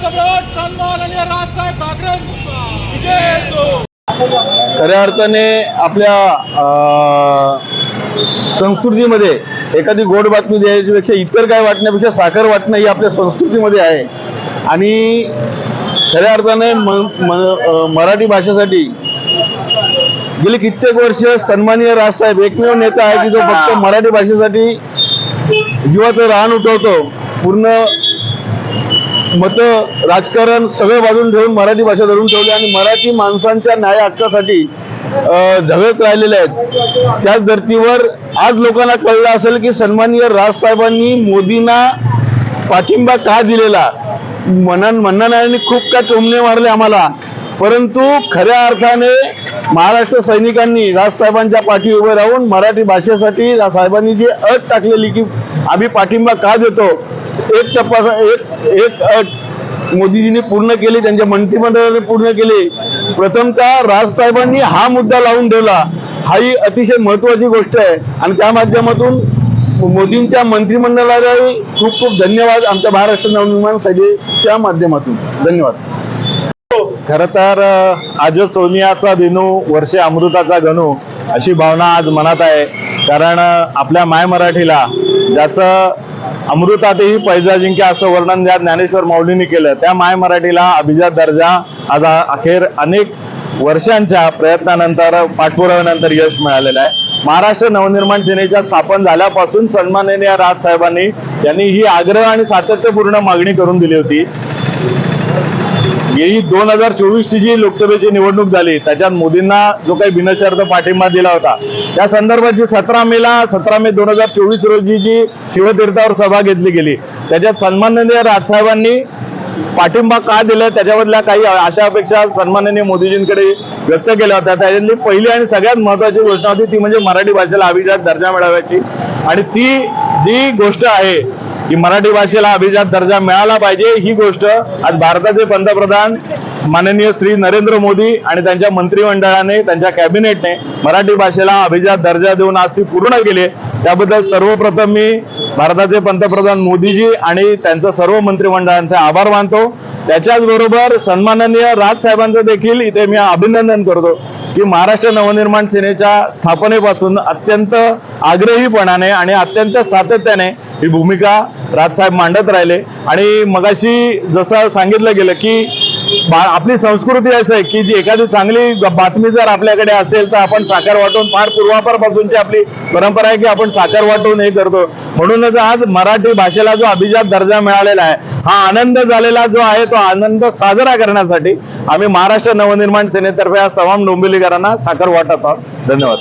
सम्राट सन्माननीय राजसाहेब ठाकरेंचा खऱ्या अर्थाने आपल्या अं, संस्कृतीमध्ये एखादी गोड बातमी द्यायच्यापेक्षा इतर काय वाटण्यापेक्षा साखर वाटणं ही आपल्या संस्कृतीमध्ये आहे. आणि खऱ्या अर्थाने मराठी भाषेसाठी गेली कित्येक वर्ष सन्माननीय राजसाहेब एकमेव नेता आहे की जो फक्त मराठी भाषेसाठी जीवाचं रान उठवतो पूर्ण मतं राजकारण सगळं बाजून ठेवून मराठी भाषा धरून ठेवली आणि मराठी माणसांच्या न्याय हक्कासाठी झगडत राहिलेले आहेत. त्याच धर्तीवर आज लोकांना कळलं असेल की सन्माननीय राजसाहेबांनी मोदींना पाठिंबा का दिलेला? म्हणन मन्नानायांनी खूप काय टोमणे मारले आम्हाला. परंतु खऱ्या अर्थाने महाराष्ट्र सैनिकांनी राजसाहेबांच्या पाठी उभे राहून मराठी भाषेसाठी साहेबांनी जी अट टाकलेली की आम्ही पाठिंबा का देतो एक तपास एक एक अट मोदीजींनी पूर्ण केली त्यांच्या मंत्रिमंडळाने पूर्ण केले. प्रथमतः राजसाहेबांनी हा मुद्दा लावून ठेवला. हा ही अतिशय महत्वाची गोष्ट आहे. आणि त्या माध्यमातून मोदींच्या मंत्रिमंडळालाही खूप खूप धन्यवाद आमच्या महाराष्ट्र नवनिर्माण सभेच्या माध्यमातून. धन्यवाद. खर तर आज सोनियाचा दिनू वर्षे अमृताचा गणू अशी भावना आज मनात आहे. कारण आपल्या माय मराठीला ज्याचं अमृतातही पैजा जिंक्या असं वर्णन ज्या ज्ञानेश्वर माऊलींनी केलं त्या माय मराठीला अभिजात दर्जा आज अखेर अनेक वर्षांच्या प्रयत्नानंतर पाठपुराव्यानंतर यश मिळालेलं आहे. महाराष्ट्र नवनिर्माण सेनेच्या स्थापन झाल्यापासून सन्माननीय राजसाहेबांनी यांनी ही आग्रह आणि सातत्यपूर्ण मागणी करून दिली होती. गेली दोन हजार चोवीसची जी लोकसभेची निवडणूक झाली त्याच्यात मोदींना जो काही बिनशर्त पाठिंबा दिला होता त्या संदर्भात जी सतरा मेला सतरा मे दोन हजार चोवीस रोजी जी शिवतीर्थावर सभा घेतली गेली त्याच्यात सन्माननीय राजसाहेबांनी पाठिंबा का दिला त्याच्यामधल्या काही आशा अपेक्षा सन्माननीय मोदीजींकडे व्यक्त केल्या होत्या. त्याच्यातली पहिली आणि सगळ्यात महत्वाची गोष्ट होती ती म्हणजे मराठी भाषेला अभिजात दर्जा मिळाव्याची. आणि ती जी गोष्ट आहे की मराठी भाषेला अभिजात दर्जा मिळाला पाहिजे ही गोष्ट आज भारताचे पंतप्रधान माननीय श्री नरेंद्र मोदी आणि त्यांच्या मंत्रिमंडळाने त्यांच्या कॅबिनेटने मराठी भाषेला अभिजात दर्जा देऊन आज ती पूर्ण केली त्याबद्दल सर्वप्रथम मी भारताचे पंतप्रधान मोदीजी आणि त्यांचं सर्व मंत्रिमंडळांचे आभार मानतो. त्याच्याचबरोबर सन्माननीय राजसाहेबांचं देखील इथे मी अभिनंदन करतो की महाराष्ट्र नवनिर्माण सेनेच्या स्थापनेपासून अत्यंत आग्रहीपणाने आणि अत्यंत सातत्याने ही भूमिका राजसाहेब मांडत राहिले. आणि मगाशी जसं सांगितलं गेलं की आपली संस्कृती असं आहे की जी एखादी चांगली बातमी जर आपल्याकडे असेल तर आपण साखर वाटून फार पूर्वापारपासूनची आपली परंपरा आहे की आपण साखर वाटून हे करतो. म्हणूनच आज मराठी भाषेला जो अभिजात दर्जा मिळालेला आहे हा आनंद झालेला जो आहे तो आनंद साजरा करण्यासाठी आम्ही महाराष्ट्र नवनिर्माण सेनेतर्फे आज तमाम डोंबिवलीकरांना साखर वाटत आहोत. धन्यवाद.